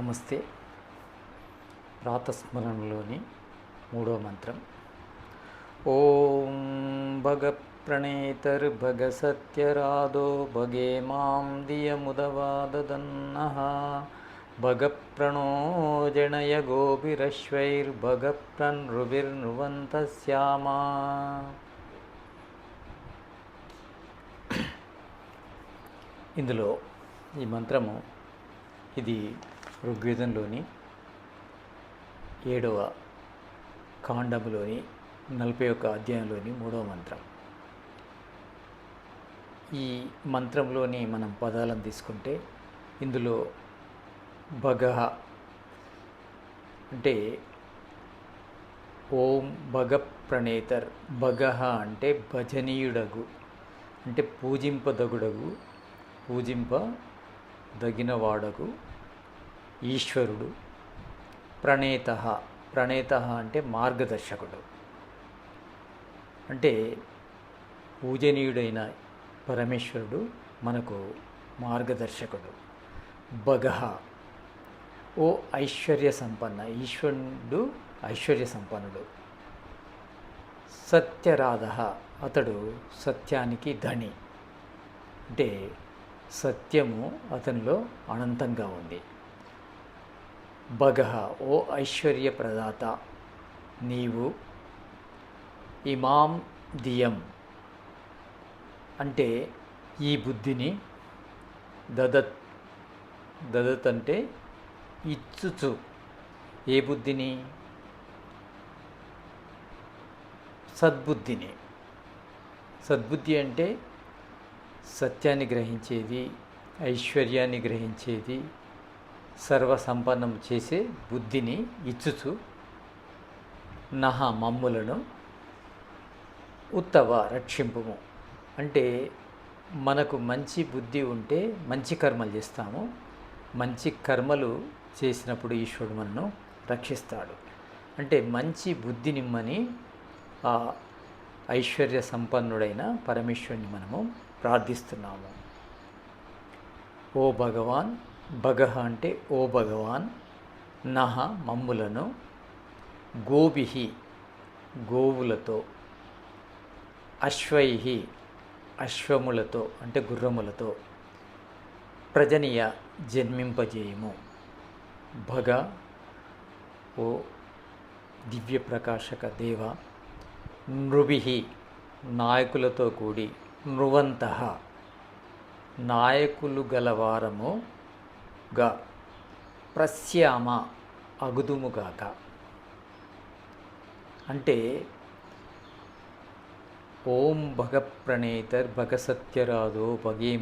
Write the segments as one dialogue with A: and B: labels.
A: నమస్తే. ప్రాతస్మరణలోని మూడో మంత్రం. ఓం భగ ప్రణేతర్భగ సత్యరాదో భగే మాం దియముదవాదదన్న. భగ ప్రణోజనయ గోభిరశ్వైర్భగ ప్రనృభిర్నువంత శ్యామా ఇందులో ఈ మంత్రము ఇది ఋగ్వేదంలోని ఏడవ కాండములోని నలభై ఒక్క అధ్యాయంలోని మూడవ మంత్రం. ఈ మంత్రంలోని మనం పదాలను తీసుకుంటే ఇందులో భగ అంటే ఓం భగ ప్రణేతర్ భగ అంటే భజనీయుడగు అంటే పూజింపదగుడగు పూజింప దగినవాడకు ఈశ్వరుడు ప్రణేత. ప్రణేత అంటే మార్గదర్శకుడు. అంటే పూజనీయుడైన పరమేశ్వరుడు మనకు మార్గదర్శకుడు. భగహ ఓ ఐశ్వర్య సంపన్న ఈశ్వరుడు ఐశ్వర్య సంపన్నుడు. సత్యరాధ. అతడు సత్యానికి ధని. అంటే సత్యము అతనిలో అనంతంగా ఉంది. భగ ఓ ఐశ్వర్య ప్రదాత నీవు ఇమాం దియం. అంటే ఈ బుద్ధిని దదత్ దదత్ అంటే ఇచ్చుచు. ఏ బుద్ధిని? సద్బుద్ధిని. సద్బుద్ధి అంటే సత్యాన్ని గ్రహించేది ఐశ్వర్యాన్ని గ్రహించేది సర్వసంపన్నం చేసే బుద్ధిని ఇచ్చుచు నహ మమ్ములను ఉత్తవ రక్షింపుము. అంటే మనకు మంచి బుద్ధి ఉంటే మంచి కర్మలు చేస్తాము. మంచి కర్మలు చేసినప్పుడు ఈశ్వరుడు మనను రక్షిస్తాడు. అంటే మంచి బుద్ధి నిమ్మని ఆ ఐశ్వర్య సంపన్నుడైన పరమేశ్వరుని మనము ప్రార్థిస్తున్నాము. ఓ భగవాన్ భగ అంటే ఓ భగవాన్ నహ మమ్ములను గోభి గోవులతో అశ్వై అశ్వములతో అంటే గుర్రములతో ప్రజనీయ జన్మింపజేయము. భగ ఓ దివ్య ప్రకాశక దేవ నృభి నాయకులతో కూడి నృవంత నాయకులు గా ప్రశ్యామ అగుదుముగాక. అంటే ఓం భగ ప్రణేతర్ భగ సత్యరాదో భగే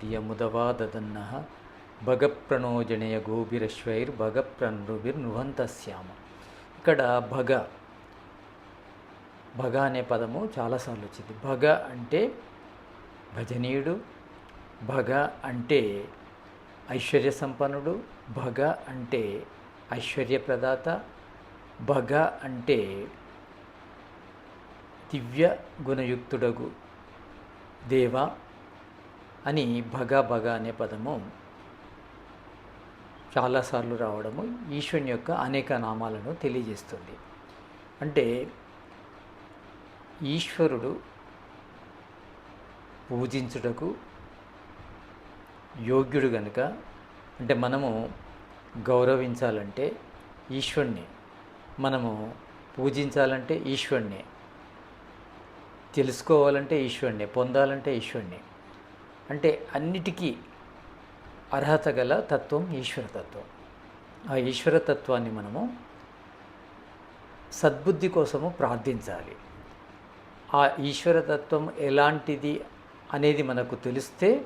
A: దియముదవా దదన్న భగ ప్రణోజనయ గోభిరశ్వైర్ భగ ప్రనృభిర్ నువంతశ్యామ ఇక్కడ భగ భగ అనే పదము చాలాసార్లు వచ్చింది భగ అంటే భజనీయుడు భగ అంటే ఐశ్వర్య సంపన్నుడు భగ అంటే ఐశ్వర్య ప్రదాత భగ అంటే దివ్య గుణయుక్తుడగు దేవ అని భగ భగ అనే పదము చాలాసార్లు రావడము ఈశ్వరుని యొక్క అనేక నామాలను తెలియజేస్తుంది. అంటే ఈశ్వరుడు పూజించుటకు యోగ్యుడు గనుక అంటే మనము గౌరవించాలంటే ఈశ్వరుణ్ణి. మనము పూజించాలంటే ఈశ్వరుణ్ణి. తెలుసుకోవాలంటే ఈశ్వరుణ్ణి. పొందాలంటే ఈశ్వరుణ్ణి. అంటే అన్నిటికీ అర్హత గల తత్వం ఈశ్వరతత్వం ఆ ఈశ్వరతత్వాన్ని మనము సద్బుద్ధి కోసము ప్రార్థించాలి. ఆ ఈశ్వరతత్వం ఎలాంటిది అనేది మనకు తెలిస్తే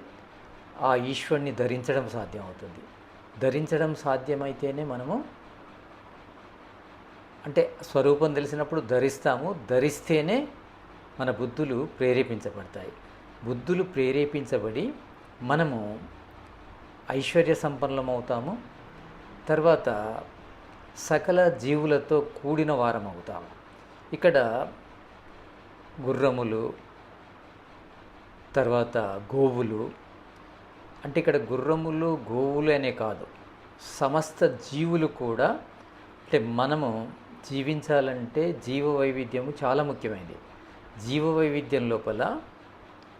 A: ఆ ఈశ్వరుని ధరించడం సాధ్యం అవుతుంది ధరించడం సాధ్యమైతేనే మనము అంటే స్వరూపం తెలిసినప్పుడు ధరిస్తాము. ధరిస్తేనే మన బుద్ధులు ప్రేరేపించబడతాయి. బుద్ధులు ప్రేరేపించబడి మనము ఐశ్వర్య సంపన్నమవుతాము తర్వాత సకల జీవులతో కూడిన వారం అవుతాము ఇక్కడ గుర్రములు తర్వాత గోవులు అంటే ఇక్కడ గుర్రములు గోవులు అనే కాదు. సమస్త జీవులు కూడా అంటే మనము జీవించాలంటే జీవ వైవిధ్యము చాలా ముఖ్యమైనది. జీవ వైవిధ్యం లోపల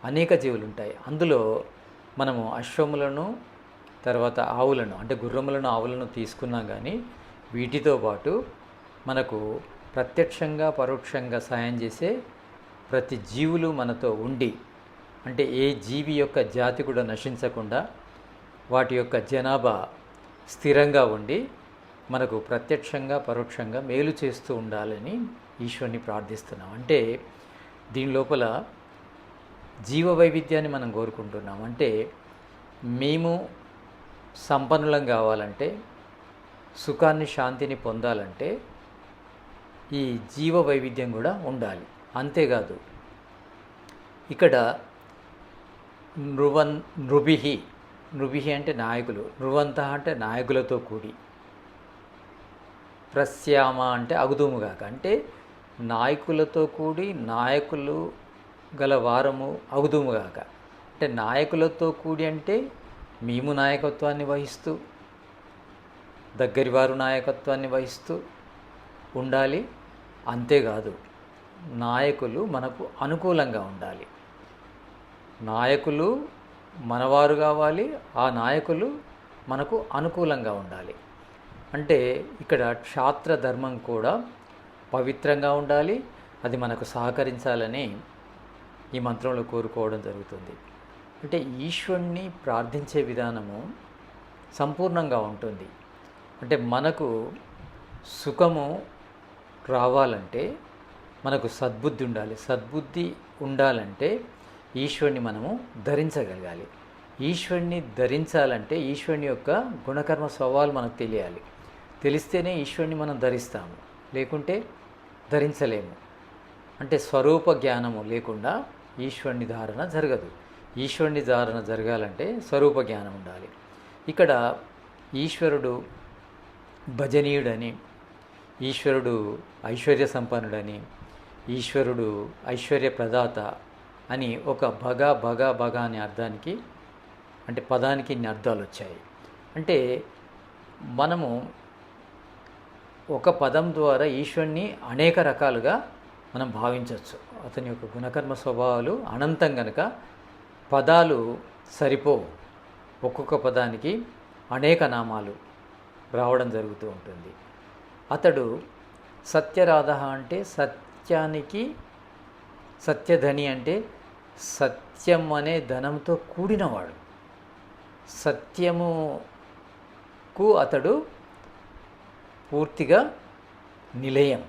A: అనేక జీవులు ఉంటాయి అందులో మనము అశ్వములను తర్వాత ఆవులను అంటే గుర్రములను ఆవులను తీసుకున్నా కానీ వీటితో పాటు మనకు ప్రత్యక్షంగా పరోక్షంగా సాయం చేసే ప్రతి జీవులు మనతో ఉండి అంటే ఏ జీవి యొక్క జాతి కూడా నశించకుండా వాటి యొక్క జనాభా స్థిరంగా ఉండి మనకు ప్రత్యక్షంగా పరోక్షంగా మేలు చేస్తూ ఉండాలని ఈశ్వరుని ప్రార్థిస్తున్నాం. అంటే దీని లోపల జీవ వైవిధ్యాన్ని మనం కోరుకుంటున్నాం. అంటే మేము సంపన్నులం కావాలంటే సుఖాన్ని శాంతిని పొందాలంటే ఈ జీవ వైవిధ్యం కూడా ఉండాలి. అంతేకాదు ఇక్కడ నృవన్ నృభి నృభి అంటే నాయకులు. నృవంత అంటే నాయకులతో కూడి. ప్రశ్యామ అంటే అగుదుముగాక. అంటే నాయకులతో కూడి నాయకులు గల వారము అగుదుముగాక. అంటే నాయకులతో కూడి అంటే మేము నాయకత్వాన్ని వహిస్తూ దగ్గరి వారు నాయకత్వాన్ని వహిస్తూ ఉండాలి. అంతేకాదు నాయకులు మనకు అనుకూలంగా ఉండాలి. నాయకులు మనవారు కావాలి ఆ నాయకులు మనకు అనుకూలంగా ఉండాలి. అంటే ఇక్కడ క్షాత్ర ధర్మం కూడా పవిత్రంగా ఉండాలి అది మనకు సహకరించాలని ఈ మంత్రంలో కోరుకోవడం జరుగుతుంది. అంటే ఈశ్వరుణ్ణి ప్రార్థించే విధానము సంపూర్ణంగా ఉంటుంది. అంటే మనకు సుఖము రావాలంటే మనకు సద్బుద్ధి ఉండాలి. సద్బుద్ధి ఉండాలంటే ఈశ్వరుని మనము ధరించగలగాలి. ఈశ్వరుని ధరించాలంటే ఈశ్వరుని యొక్క గుణకర్మ స్వభావాలు మనకు తెలియాలి. తెలిస్తేనే ఈశ్వరుని మనం ధరిస్తాము. లేకుంటే ధరించలేము. అంటే స్వరూప జ్ఞానము లేకుండా ఈశ్వరుని ధారణ జరగదు. ఈశ్వరుని ధారణ జరగాలంటే స్వరూప జ్ఞానం ఉండాలి. ఇక్కడ ఈశ్వరుడు భజనీయుడని ఈశ్వరుడు ఐశ్వర్య సంపన్నుడని ఈశ్వరుడు ఐశ్వర్య ప్రదాత అని ఒక భగ భగ భగ అనే అర్థానికి అంటే పదానికి ఇన్ని అర్థాలు వచ్చాయి. అంటే మనము ఒక పదం ద్వారా ఈశ్వరుని అనేక రకాలుగా మనం భావించవచ్చు. అతని యొక్క గుణకర్మ స్వభావాలు అనంతం కనుక పదాలు సరిపోవు. ఒక్కొక్క పదానికి అనేక నామాలు రావడం జరుగుతూ ఉంటుంది. అతడు సత్యరాధ అంటే సత్యానికి సత్యధని అంటే సత్యం అనే ధనంతో కూడినవాడు. సత్యముకు అతడు పూర్తిగా నిలయం.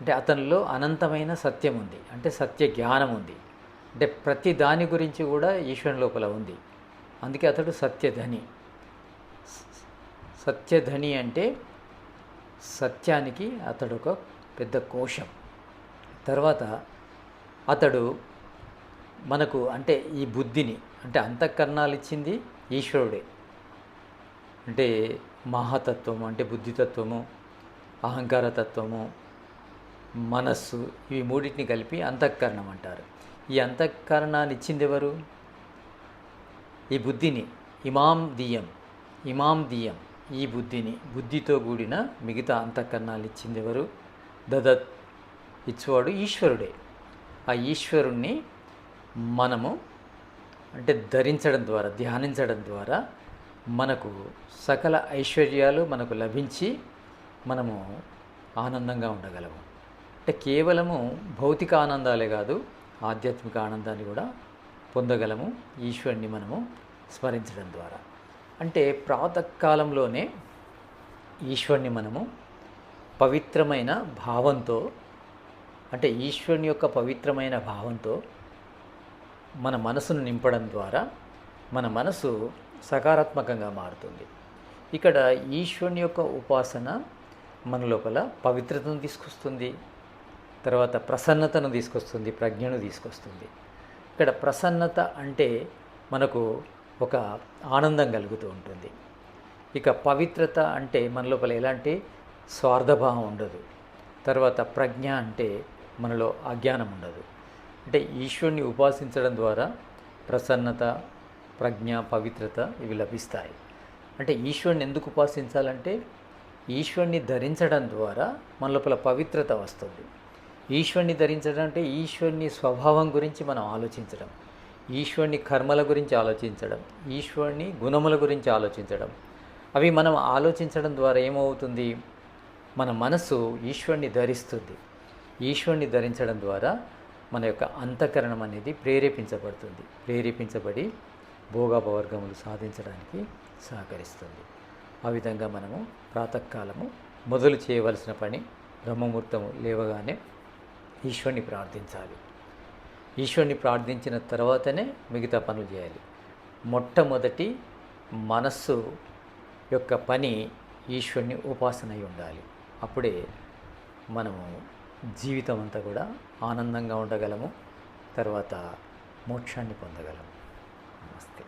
A: అంటే అతనిలో అనంతమైన సత్యం ఉంది అంటే సత్య జ్ఞానం ఉంది అంటే ప్రతి దాని గురించి కూడా ఈశ్వరుని లోపల ఉంది. అందుకే అతడు సత్యధని. సత్యధని అంటే సత్యానికి అతడు ఒక పెద్ద కోశం. తర్వాత అతడు మనకు అంటే ఈ బుద్ధిని అంటే అంతఃకరణాలు ఇచ్చింది ఈశ్వరుడే. అంటే మహాతత్వము అంటే బుద్ధితత్వము అహంకారతత్వము మనస్సు ఇవి మూడింటిని కలిపి అంతఃకరణం అంటారు. ఈ అంతఃకరణాన్ని ఇచ్చింది ఎవరు? ఈ బుద్ధిని ఇమాం దియం ఇమాం దియం ఈ బుద్ధిని బుద్ధితో కూడిన మిగతా అంతఃకరణాలు ఇచ్చింది ఎవరు? దదత్ ఇచ్చేవాడు ఈశ్వరుడే. ఆ ఈశ్వరుణ్ణి మనము అంటే ధరించడం ద్వారా ధ్యానించడం ద్వారా మనకు సకల ఐశ్వర్యాలు మనకు లభించి మనము ఆనందంగా ఉండగలము. అంటే కేవలము భౌతిక ఆనందాలే కాదు ఆధ్యాత్మిక ఆనందాన్ని కూడా పొందగలము ఈశ్వరుని మనము స్మరించడం ద్వారా. అంటే ప్రాతకాలంలోనే ఈశ్వరుని మనము పవిత్రమైన భావంతో అంటే ఈశ్వరుని యొక్క పవిత్రమైన భావంతో మన మనసును నింపడం ద్వారా మన మనసు సకారాత్మకంగా మారుతుంది. ఇక్కడ ఈశ్వరుని యొక్క ఉపాసన మన లోపల పవిత్రతను తీసుకొస్తుంది. తర్వాత ప్రసన్నతను తీసుకొస్తుంది ప్రజ్ఞను తీసుకొస్తుంది. ఇక్కడ ప్రసన్నత అంటే మనకు ఒక ఆనందం కలుగుతూ ఉంటుంది. ఇక పవిత్రత అంటే మన లోపల ఎలాంటి? స్వార్థభావం ఉండదు. తర్వాత ప్రజ్ఞ అంటే మనలో అజ్ఞానం ఉండదు. అంటే ఈశ్వరుని ఉపాసించడం ద్వారా ప్రసన్నత ప్రజ్ఞ పవిత్రత ఇవి లభిస్తాయి. అంటే ఈశ్వరుని ఎందుకు ఉపాసించాలంటే ఈశ్వరుని ధరించడం ద్వారా మన లోపల పవిత్రత వస్తుంది. ఈశ్వరుని ధరించడం అంటే ఈశ్వరుని స్వభావం గురించి మనం ఆలోచించడం. ఈశ్వరుని కర్మల గురించి ఆలోచించడం. ఈశ్వరుని గుణముల గురించి ఆలోచించడం. అవి మనం ఆలోచించడం ద్వారా ఏమవుతుంది? మన మనసు ఈశ్వరుని ధరిస్తుంది. ఈశ్వరుని ధరించడం ద్వారా మన యొక్క అంతఃకరణం అనేది ప్రేరేపించబడుతుంది. ప్రేరేపించబడి భోగపవర్గములు సాధించడానికి సహకరిస్తుంది. ఆ విధంగా మనము ప్రాతకాలము మొదలు చేయవలసిన పని బ్రహ్మముహూర్తము లేవగానే ఈశ్వరుని ప్రార్థించాలి. ఈశ్వరుని ప్రార్థించిన తర్వాతనే మిగతా పనులు చేయాలి. మొట్టమొదటి మనస్సు యొక్క పని ఈశ్వరుని ఉపాసన అయి ఉండాలి. అప్పుడే మనము జీవితం అంతా కూడా ఆనందంగా ఉండగలము. తర్వాత మోక్షాన్ని పొందగలము. నమస్తే.